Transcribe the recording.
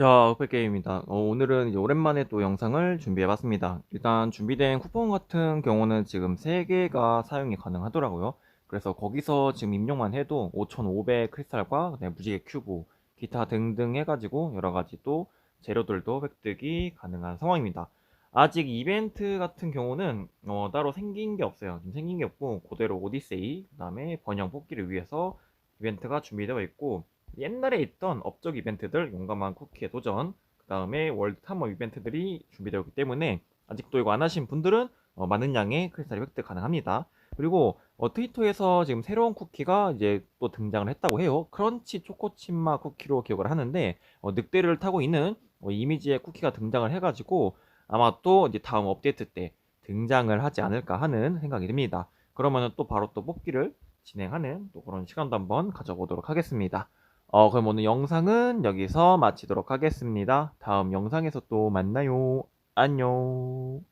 자, 흑백게임입니다. 어, 오늘은 이제 오랜만에 또 영상을 준비해봤습니다. 일단 준비된 쿠폰 같은 경우는 지금 3개가 사용이 가능하더라고요. 그래서 거기서 지금 입력만 해도 5,500 크리스탈과 무지개 큐브, 기타 등등 해가지고 여러가지 또 재료들도 획득이 가능한 상황입니다. 아직 이벤트 같은 경우는 어, 따로 생긴 게 없어요. 지금 생긴 게 없고 그대로 오디세이, 그 다음에 번영 뽑기를 위해서 이벤트가 준비되어 있고 옛날에 있던 업적 이벤트들 용감한 쿠키의 도전 그 다음에 월드 탐험 이벤트들이 준비되어 있기 때문에 아직도 이거 안 하신 분들은 어, 많은 양의 크리스탈이 획득 가능합니다. 그리고 어, 트위터에서 지금 새로운 쿠키가 이제 또 등장을 했다고 해요. 크런치 초코칩마 쿠키로 기억을 하는데 어, 늑대를 타고 있는 어, 이미지의 쿠키가 등장을 해가지고 아마 또 이제 다음 업데이트 때 등장을 하지 않을까 하는 생각이 듭니다. 그러면은 또 바로 또 뽑기를 진행하는 또 그런 시간도 한번 가져보도록 하겠습니다 어, 그럼 오늘 영상은 여기서 마치도록 하겠습니다. 다음 영상에서 또 만나요. 안녕.